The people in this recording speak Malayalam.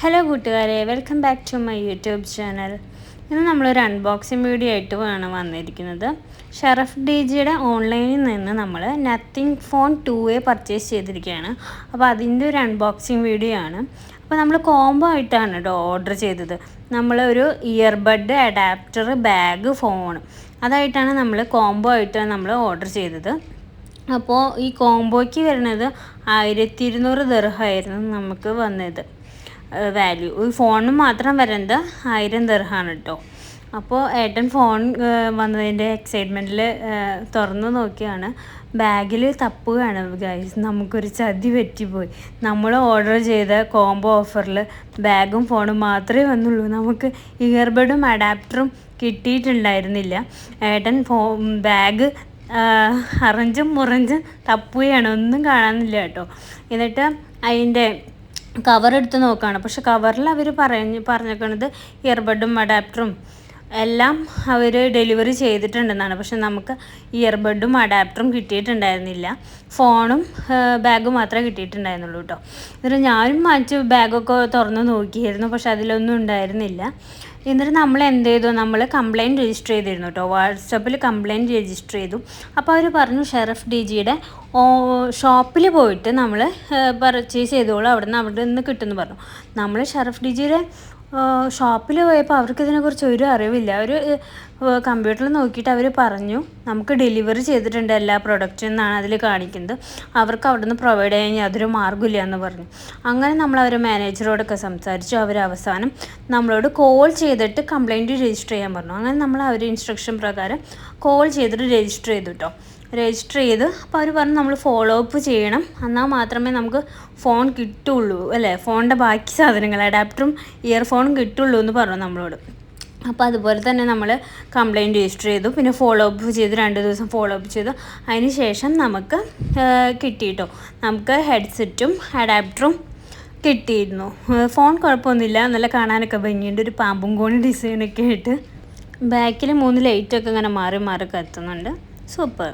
ഹലോ കൂട്ടുകാരെ. Welcome back to my YouTube channel ഇന്ന് നമ്മളൊരു അൺബോക്സിങ് വീഡിയോ ആയിട്ട് വേണം വന്നിരിക്കുന്നത്. ഷറഫ് ഡി ജിയുടെ ഓൺലൈനിൽ നിന്ന് നമ്മൾ nothing phone two A purchase ചെയ്തിരിക്കുകയാണ്. അപ്പോൾ അതിന്റെ ഒരു അൺബോക്സിങ് വീഡിയോ ആണ്. അപ്പോൾ നമ്മൾ കോംബോ ആയിട്ടാണ് കേട്ടോ ഓർഡർ ചെയ്തത്. നമ്മൾ ഒരു ഇയർബഡ് അഡാപ്റ്റർ ബാഗ് ഫോൺ അതായിട്ടാണ് നമ്മൾ കോംബോ ആയിട്ട് നമ്മൾ ഓർഡർ ചെയ്തത്. അപ്പോൾ ഈ കോംബോയ്ക്ക് വരുന്നത് ആയിരത്തി ഇരുന്നൂറ് ദർഹമായിരുന്നു നമുക്ക് വന്നത്. വാല്യൂ ഈ ഫോണിന് മാത്രം വരുന്നത് ആയിരം ദർഹാണ് കേട്ടോ അപ്പോൾ ഏട്ടൻ ഫോൺ വന്നതിന്റെ എക്സൈറ്റ്മെന്റിൽ തുറന്ന് നോക്കിയാണ്. ബാഗിൽ തപ്പുകയാണ് ഗൈസ് നമുക്കൊരു ചതി പറ്റിപ്പോയി. നമ്മൾ ഓർഡർ ചെയ്ത കോംബോ ഓഫറിൽ ബാഗും ഫോണും മാത്രമേ വന്നുള്ളൂ. നമുക്ക് ഇയർബഡും അഡാപ്റ്ററും കിട്ടിയിട്ടുണ്ടായിരുന്നില്ല. ഏട്ടൻ ഫോ ബാഗ് അറഞ്ചും മുറഞ്ചും തപ്പുകയാണ്. ഒന്നും കാണാനില്ല കേട്ടോ എന്നിട്ട് അതിന്റെ കവർ എടുത്ത് നോക്കുകയാണ് പക്ഷെ കവറിൽ അവർ പറഞ്ഞ് പറഞ്ഞേക്കണത് ഇയർബഡും അഡാപ്റ്ററും എല്ലാം അവർ ഡെലിവറി ചെയ്തിട്ടുണ്ടെന്നാണ്. പക്ഷെ നമുക്ക് ഇയർബഡും അഡാപ്റ്ററും കിട്ടിയിട്ടുണ്ടായിരുന്നില്ല. ഫോണും ബാഗും മാത്രമേ കിട്ടിയിട്ടുണ്ടായിരുന്നുള്ളൂ കേട്ടോ. എന്നിട്ട് ഞാനും മാറ്റി ബാഗൊക്കെ തുറന്ന് നോക്കിയായിരുന്നു പക്ഷെ അതിലൊന്നും ഉണ്ടായിരുന്നില്ല. എന്നിട്ട് നമ്മൾ എന്ത് ചെയ്തു? നമ്മൾ കംപ്ലയിന്റ് രജിസ്റ്റർ ചെയ്തിരുന്നു കേട്ടോ. വാട്സപ്പിൽ കംപ്ലയിന്റ് രജിസ്റ്റർ ചെയ്തു. അപ്പോൾ അവർ പറഞ്ഞു ഷെറഫ് ഡി ജിയുടെ ഷോപ്പിൽ പോയിട്ട് നമ്മൾ പർച്ചേസ് ചെയ്തോളൂ. അവിടെ നിന്ന് അവിടെ നിന്ന് കിട്ടുമെന്ന് പറഞ്ഞു. നമ്മൾ ഷെറഫ് ഡി ജിയുടെ ഷോപ്പിൽ പോയപ്പോൾ അവർക്ക് ഇതിനെക്കുറിച്ച് ഒരു അറിവില്ല. അവർ കമ്പ്യൂട്ടറിൽ നോക്കിയിട്ട് അവർ പറഞ്ഞു നമുക്ക് ഡെലിവറി ചെയ്തിട്ടുണ്ട് എല്ലാ പ്രൊഡക്റ്റും എന്നാണ് അതിൽ കാണിക്കുന്നത്. അവർക്ക് അവിടുന്ന് പ്രൊവൈഡ് ചെയ്യാൻ യാതൊരു മാർഗമില്ല എന്ന് പറഞ്ഞു. അങ്ങനെ നമ്മൾ അവർ മാനേജറോടൊക്കെ സംസാരിച്ചു. അവർ അവസാനം നമ്മളോട് കോൾ ചെയ്തിട്ട് കംപ്ലയിന്റ് രജിസ്റ്റർ ചെയ്യാൻ പറഞ്ഞു. അങ്ങനെ നമ്മൾ അവർ ഇൻസ്ട്രക്ഷൻ പ്രകാരം കോൾ ചെയ്തിട്ട് രജിസ്റ്റർ ചെയ്തു കേട്ടോ രജിസ്റ്റർ ചെയ്ത്. അപ്പോൾ അവർ പറഞ്ഞ് നമ്മൾ ഫോളോ അപ്പ് ചെയ്യണം. എന്നാൽ മാത്രമേ നമുക്ക് ഫോൺ കിട്ടുള്ളൂ അല്ലേ? ഫോണിന്റെ ബാക്കി സാധനങ്ങൾ അഡാപ്റ്ററും ഇയർഫോണും കിട്ടുള്ളൂ എന്ന് പറഞ്ഞു നമ്മളോട്. അപ്പോൾ അതുപോലെ തന്നെ നമ്മൾ കംപ്ലയിന്റ് രജിസ്റ്റർ ചെയ്തു. പിന്നെ ഫോളോ അപ്പ് ചെയ്ത് രണ്ട് ദിവസം ഫോളോ അപ്പ് ചെയ്തു. അതിന് ശേഷം നമുക്ക് കിട്ടിയിട്ടോ? നമുക്ക് ഹെഡ്സെറ്റും അഡാപ്റ്ററും കിട്ടിയിരുന്നു. ഫോൺ കുഴപ്പമൊന്നുമില്ല. നല്ല കാണാനൊക്കെ ഭംഗിയുണ്ട്. ഒരു പാമ്പും കോണി ഡിസൈനൊക്കെ ആയിട്ട്. ബാക്കിൽ മൂന്ന് ലൈറ്റൊക്കെ ഇങ്ങനെ മാറി മാറി കത്തുന്നുണ്ട്. സൂപ്പർ